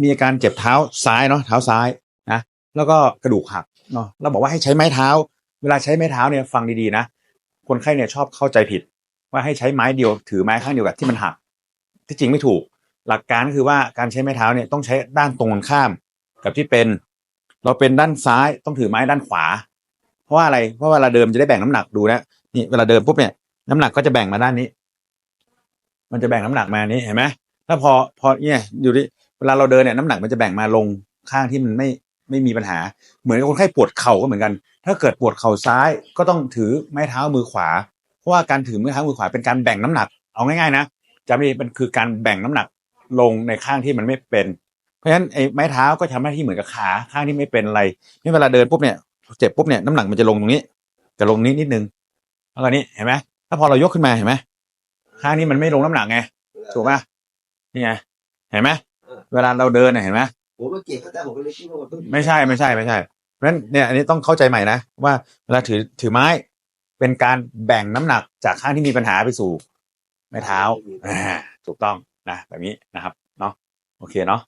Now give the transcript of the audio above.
มีอาการเจ็บเท้าซ้ายเนาะเท้าซ้ายนะแล้วก็กระดูกหักเนาะเราบอกว่าให้ใช้ไม้เท้า เวลาใช้ไม้เท้าเนี่ยฟังดีๆนะคนไข้เนี่ยชอบเข้าใจผิด ว่าให้ใช้ไม้เดียวถือไม้ข้างเดียวกับที่มันหัก ที่จริงไม่ถูก หลักการก็คือว่าการใช้ไม้เท้าเนี่ยต้องใช้ด้านตรงกันข้าม กับที่เป็น เราเป็นด้านซ้ายต้องถือไม้ด้านขวา เพราะว่าอะไรเพราะเวลาเดิมจะได้แบ่งน้ำหนักดูนะนี่เวลาเดินปุ๊บเนี่ยน้ำหนักก็จะแบ่งมาด้านนี้ มันจะแบ่งน้ำหนักมานี้เห็นไหมถ้าพอพอเนี่ยอยู่ที่ เวลาเราเดินเนี่ยน้ำหนักมันจะแบ่งมาลงข้างที่มันไม่ไม่มีปัญหา เหมือนคนไข้ปวดเข่าก็เหมือนกัน ถ้าเกิดปวดเข่าซ้ายก็ต้องถือไม้เท้ามือขวา เพราะว่าการถือไม้เท้ามือขวาเป็นการแบ่งน้ำหนัก เอาง่ายๆนะจำดีมันคือการแบ่งน้ำหนักลงในข้างที่มันไม่เป็น เพราะฉะนั้นไอ้ไม้เท้าก็ทำหน้าที่เหมือนกับขาข้างที่ไม่เป็นอะไรนี่เวลาเดินปุ๊บเนี่ยเจ็บปุ๊บเนี่ยน้ำหนักมันจะลงตรงนี้จะลงนี้นิดนึงแล้วก็นี้เห็นไหมถ้าพอเรายกขึ้นมาเห็นไหมข้างนี้มันไม่ลงน้ำหนักไงถูกป่ะนี่ไงเห็นไหม เวลาเราเดินน่ะเห็นไหมผมก็เก็บแต่ผมก็เลยคิดว่ามันไม่ใช่ไม่ใช่ไม่ใช่เพราะฉะนั้นเนี่ยอันนี้ต้องเข้าใจใหม่นะว่าเวลาถือถือไม้ เป็นการแบ่งน้ำหนักจากข้างที่มีปัญหาไปสู่ไม้เท้าอ่าถูกต้องนะแบบนี้นะครับเนาะโอเคเนาะ